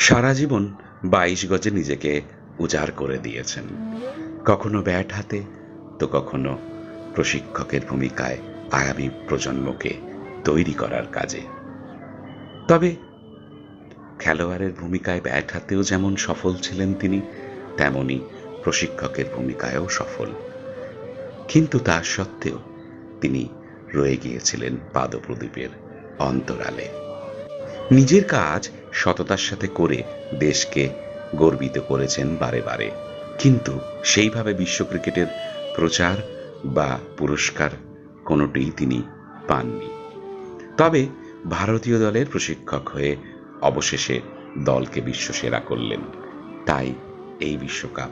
সারা জীবন বাইশ গজে নিজেকে উজাড় করে দিয়েছেন। কখনো ব্যাট হাতে, তো কখনো প্রশিক্ষকের ভূমিকায় আগামী প্রজন্মকে তৈরি করার কাজে। তবে খেলোয়াড়ের ভূমিকায় ব্যাট হাতেও যেমন সফল ছিলেন তিনি, তেমনি প্রশিক্ষকের ভূমিকায়ও সফল। কিন্তু তা সত্ত্বেও তিনি রয়ে গিয়েছিলেন পাদপ্রদীপের অন্তরালে। নিজের কাজ সততার সাথে করে দেশকে গর্বিত করেছেন বারে বারে। কিন্তু সেইভাবে বিশ্ব ক্রিকেটের প্রচার বা পুরস্কার কোনোটিই তিনি পাননি। তবে ভারতীয় দলের প্রশিক্ষক হয়ে অবশেষে দলকে বিশ্বসেরা করলেন। তাই এই বিশ্বকাপ,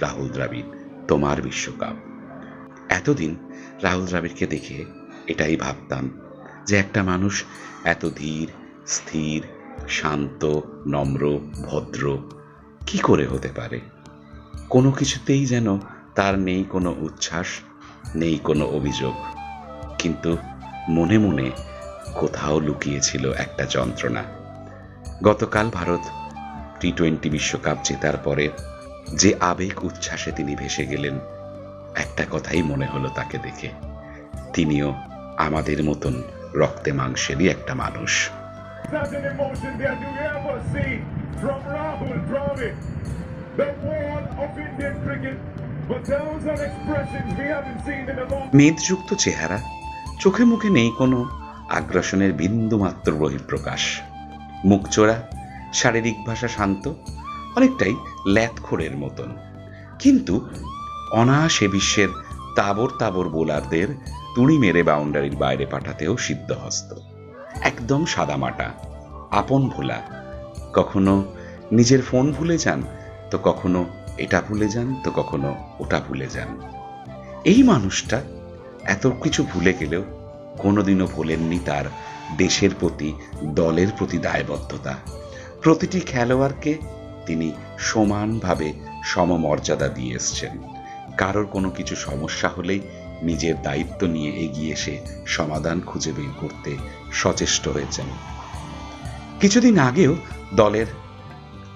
রাহুল দ্রাবিড়, তোমার বিশ্বকাপ। এতদিন রাহুল দ্রাবিড়কে দেখে এটাই ভাবতাম যে একটা মানুষ এত ধীর, স্থির শান্ত, নম্র, ভদ্র, কি করে হতে পারে? কোনো কিছুতেই যেন তার নেই কোনো উচ্ছ্বাস, নেই কোনো অভিযোগ। কিন্তু মনে মনে কোথাও লুকিয়েছিল একটা যন্ত্রণা। গতকাল ভারত টি টোয়েন্টি বিশ্বকাপ জেতার পরে যে আবেগ উচ্ছ্বাসে তিনি ভেসে গেলেন, একটা কথাই মনে হলো তাকে দেখে। তিনিও আমাদের মতন রক্তে মাংসেরই একটা মানুষ। An emotion that you ever see from Rahul Dravid, the wall of Indian cricket. But those are expressions we haven't seen in a long মেদযুক্ত চেহারা চোখে মুখে নেই কোনো আগ্রাসনের বিন্দুমাত্র বহিঃপ্রকাশ। মুখচোরা শারীরিক ভাষা শান্ত অনেকটাই ল্যাথখোরের মতন। কিন্তু অনায়াসে বিশ্বের তাবর তাবর বোলারদের তুড়ি মেরে বাউন্ডারির বাইরে পাঠাতেও সিদ্ধহস্ত। একদম সাদামাটা আপন ভোলা। কখনো নিজের ফোন ভুলে যান, তো কখনো এটা ভুলে যান, তো কখনো ওটা ভুলে যান। এই মানুষটা এত কিছু ভুলে গেলেও কোনোদিনও ভোলেননি তার দেশের প্রতি, দলের প্রতি দায়বদ্ধতা। প্রতিটি খেলোয়াড়কে তিনি সমানভাবে সমমর্যাদা দিয়ে এসছেন। কারোর কোনো কিছু সমস্যা হলেই নিজের দায়িত্ব নিয়ে এগিয়ে এসে সমাধান খুঁজে বের করতে সচেষ্ট হয়েছেন। কিছুদিন আগেও দলের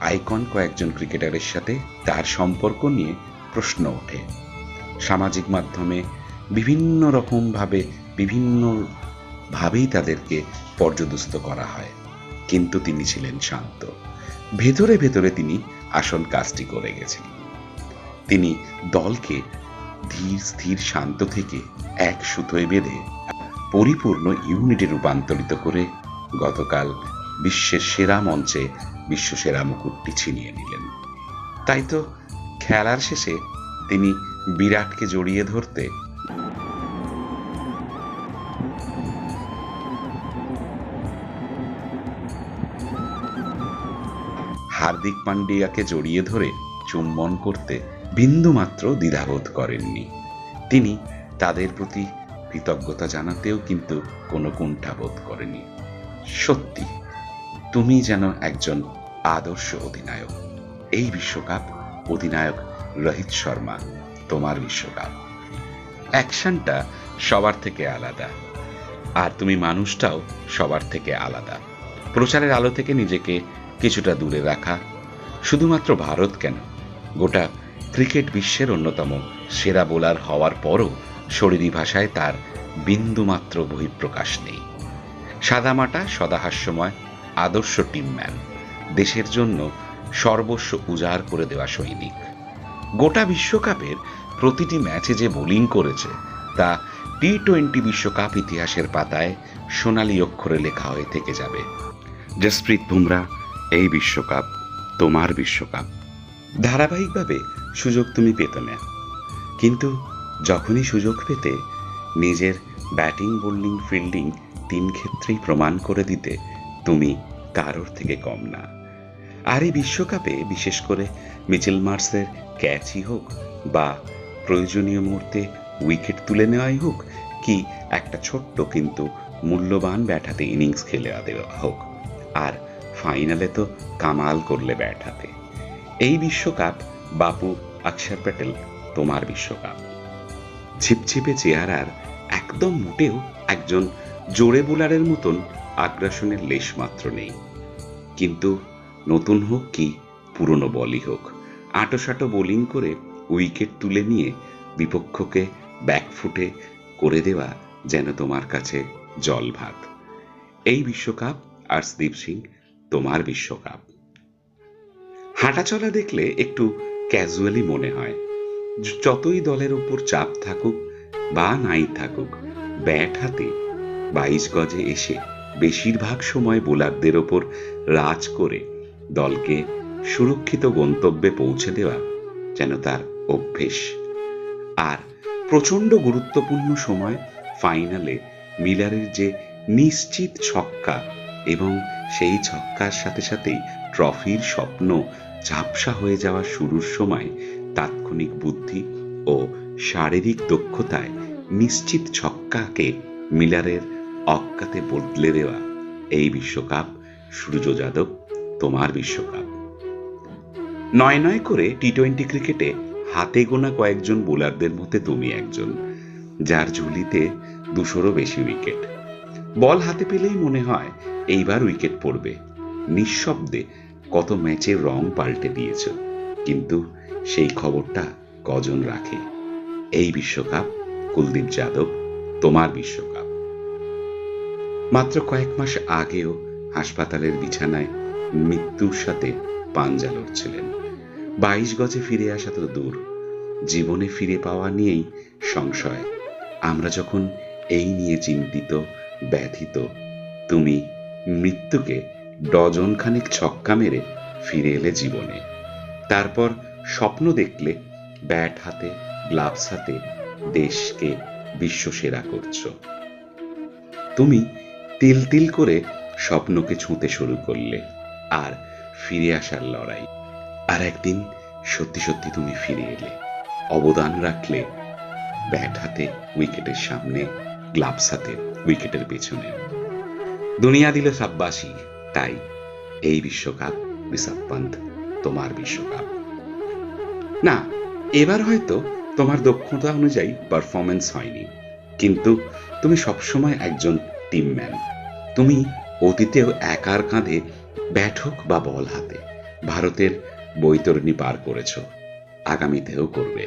আইকন কয়েকজন ক্রিকেটারের সাথে তার সম্পর্ক নিয়ে প্রশ্ন ওঠে। সামাজিক মাধ্যমে বিভিন্ন রকমভাবে বিভিন্ন ভাবেই তাদেরকে পর্যদস্ত করা হয়, কিন্তু তিনি ছিলেন শান্ত। ভেতরে ভেতরে তিনি আসল কাজটি করে গেছেন। তিনি দলকে ধীর, স্থির, শান্ত থেকে এক সুতোয় বেঁধে পরিপূর্ণ ইউনিটে রূপান্তরিত করে গতকাল বিশ্বের সেরা মঞ্চে বিশ্বসেরা মুকুটটি ছিনিয়ে নিলেন। তাই তো খেলার শেষে তিনি বিরাটকে জড়িয়ে ধরতে হার্দিক পান্ডিয়াকে জড়িয়ে ধরে চুম্বন করতে বিন্দুমাত্র দ্বিধাবোধ করেননি। তিনি তাদের প্রতি কৃতজ্ঞতা জানাতেও কিন্তু কোনো কুণ্ঠাবোধ করেনি সত্যি, তুমি যেন একজন আদর্শ অধিনায়ক। এই বিশ্বকাপ অধিনায়ক রোহিত শর্মা, তোমার বিশ্বকাপ। অ্যাকশনটা সবার থেকে আলাদা। আর তুমি মানুষটাও সবার থেকে আলাদা। প্রচারের আলো থেকে নিজেকে কিছুটা দূরে রাখা। শুধুমাত্র ভারত কেন? গোটা ক্রিকেট বিশ্বের অন্যতম সেরা বোলার হওয়ার পরও শরীরী ভাষায় তার বিন্দুমাত্র বহিঃপ্রকাশ নেই। সাদামাটা সদাহাস্যময়, আদর্শ টিমম্যান, দেশের জন্য সর্বস্ব উজাড় করে দেওয়া সৈনিক। গোটা বিশ্বকাপের প্রতিটি ম্যাচে যে বোলিং করেছে, তা টি টোয়েন্টি বিশ্বকাপ ইতিহাসের পাতায় সোনালি অক্ষরে লেখা হয়ে থেকে যাবে। জসপ্রীত বুমরা, এই বিশ্বকাপ তোমার বিশ্বকাপ। ধারাবাহিকভাবে সুযোগ তুমি পেতে না। কিন্তু যখনই সুযোগ পেতে, নিজের ব্যাটিং, বোলিং, ফিল্ডিং তিন ক্ষেত্রেই প্রমাণ করে দিতে তুমি কারোর থেকে কম না। আর এই বিশ্বকাপে, বিশেষ করে মিচেল মার্সের ক্যাচই হোক বা প্রয়োজনীয় মুহূর্তে উইকেট তুলে নেওয়াই হোক, কি একটা ছোট্ট কিন্তু মূল্যবান ব্যাট হাতে ইনিংস খেলে দেওয়া হোক। আর ফাইনালে তো কামাল করলে ব্যাট হাতে। এই বিশ্বকাপ বাপু অক্ষর প্যাটেল, তোমার বিশ্বকাপ। ছিপছিপে চেহারার একদম মোটেও একজন জোরে বোলারের মতন আগ্রাসনের লেশ মাত্র নেই। কিন্তু নতুন হোক কি পুরনো বলই হোক, আঁটোসাঁটো বোলিং করে উইকেট তুলে নিয়ে বিপক্ষকে ব্যাকফুটে করে দেওয়া যেন তোমার কাছে জল ভাত এই বিশ্বকাপ আর্শদীপ সিং তোমার বিশ্বকাপ। হাঁটাচলা দেখলে একটু ক্যাজুয়ালি মনে হয়। যতই দলের উপর চাপ থাকুক বা নাই থাকুক, ব্যাট হাতে বাইশ গজে এসে বেশিরভাগ সময় বোলারদের ওপর রাজ করে দলকে সুরক্ষিত গন্তব্যে পৌঁছে দেওয়া যেন তার অভ্যেস। আর প্রচণ্ড গুরুত্বপূর্ণ সময় ফাইনালে মিলারের যে নিশ্চিত ছক্কা এবং সেই ছক্কার সাথে সাথেই ট্রফির স্বপ্ন ঝাপসা হয়ে যাওয়া শুরুর সময় তাৎক্ষণিক বুদ্ধি ও শারীরিক দক্ষতায় নিশ্চিত ছক্কাকে মিলারের অক্কাতে বদলে দেওয়া। এই বিশ্বকাপ সূর্য যাদব, তোমার বিশ্বকাপ। নয় নয় করে টি টোয়েন্টি ক্রিকেটে হাতে গোনা কয়েকজন বোলারদের মধ্যে তুমি একজন, যার ঝুলিতে দুশোরও বেশি উইকেট। বল হাতে পেলেই মনে হয় এইবার উইকেট পড়বে। নিঃশব্দে কত ম্যাচে রং পাল্টে দিয়েছ। কিন্তু সেই খবরটা কজন রাখে? এই বিশ্বকাপ, কুলদীপ যাদব, তোমার বিশ্বকাপ। মাত্র কয়েক মাস আগেও হাসপাতালের বিছানায় মৃত্যুর সাথে পাঞ্জা লড়ছিলেন। বাইশ গজে ফিরে আসা তো দূর। জীবনে ফিরে পাওয়া নিয়েই সংশয়। আমরা যখন এই নিয়ে চিন্তিত, ব্যথিত, তুমি মৃত্যুকে ডজন খানিক ছক্কা মেরে ফিরে এলে জীবনে। তারপর স্বপ্ন দেখলে ব্যাট হাতে, গ্লাভস হাতে দেশকে বিশ্বসেরা করছ। তুমি তিল তিল করে স্বপ্নকে ছুঁতে শুরু করলে আর ফিরে আসার লড়াই। আর একদিন সত্যি সত্যি তুমি ফিরে এলে, অবদান রাখলে ব্যাট হাতে, উইকেটের সামনে, গ্লাভস হাতে, উইকেটের পেছনে। দুনিয়া দিল সাব্বাসী। তাই এই বিশ্বকাপ ঋষভ পান্ত তোমার বিশ্বকাপ। না, এবার হয়তো তোমার দক্ষতা অনুযায়ী পারফরমেন্স হয়নি। কিন্তু তুমি সবসময় একজন টিমম্যান তুমি অতীতেও একার কাঁধে ব্যাট হোক বা বল হাতে ভারতের বৈতরণী পার করেছ, আগামীতেও করবে।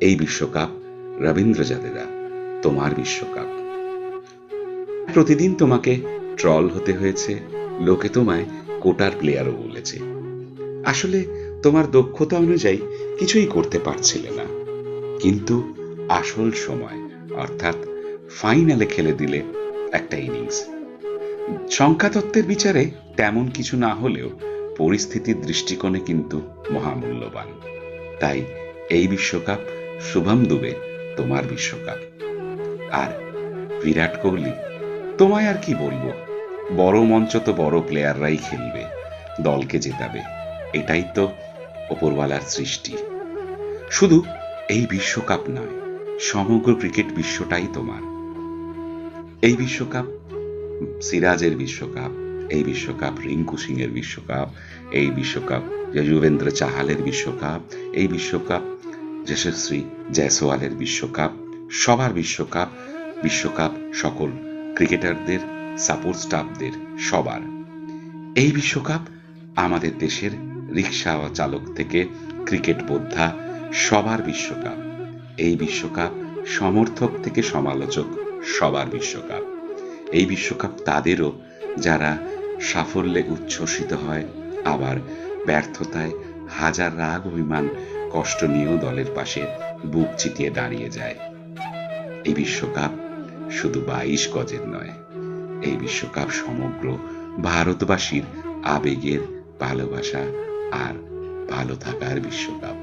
এই বিশ্বকাপ রবীন্দ্র জাদেজা তোমার বিশ্বকাপ। প্রতিদিন তোমাকে ট্রল হতে হয়েছে লোকে তোমায় কোটার প্লেয়ারও বলেছে। আসলে তোমার দক্ষতা অনুযায়ী কিছুই করতে পারছিলে না। কিন্তু আসল সময়, অর্থাৎ ফাইনালে খেলে দিলে একটা ইনিংস সংখ্যাতত্ত্বের বিচারে তেমন কিছু না হলেও পরিস্থিতির দৃষ্টিকোণে কিন্তু মহামূল্যবান। তাই এই বিশ্বকাপ শুভম দুবে তোমার বিশ্বকাপ। আর বিরাট কোহলি, তোমায় আর কি বলব? বড় মঞ্চ তো বড় প্লেয়াররাই খেলবে, দলকে জেতাবে, এটাই তো ওপরওয়ালার সৃষ্টি। শুধু এই বিশ্বকাপ নয়, সমগ্র ক্রিকেট বিশ্বটাই তোমার। এই বিশ্বকাপ, সিরাজের বিশ্বকাপ, এই বিশ্বকাপ, রিঙ্কু সিং এর বিশ্বকাপ, এই বিশ্বকাপ, যজুবেন্দ্র চাহালের বিশ্বকাপ, এই বিশ্বকাপ, যশস্বী জয়সওয়ালের বিশ্বকাপ, সবার বিশ্বকাপ বিশ্বকাপ সকল ক্রিকেটারদের সাপোর্ট স্টাফদের সবার। এই বিশ্বকাপ আমাদের দেশের রিক্সা চালক থেকে ক্রিকেট বোদ্ধা সবার বিশ্বকাপ। এই বিশ্বকাপ সমর্থক থেকে সমালোচক সবার বিশ্বকাপ। এই বিশ্বকাপ তাদেরও যারা সাফল্যে উচ্ছ্বসিত হয়, আবার ব্যর্থতায় হাজার রাগ অভিমান, কষ্ট নিয়েও দলের পাশে বুক চিতিয়ে দাঁড়িয়ে যায়। এই বিশ্বকাপ শুধু বাইশ গজের নয় এই বিশ্বকাপ সমগ্র ভারতবাসীর আবেগের ভালোবাসা আর ভালো থাকার বিশ্বকাপ।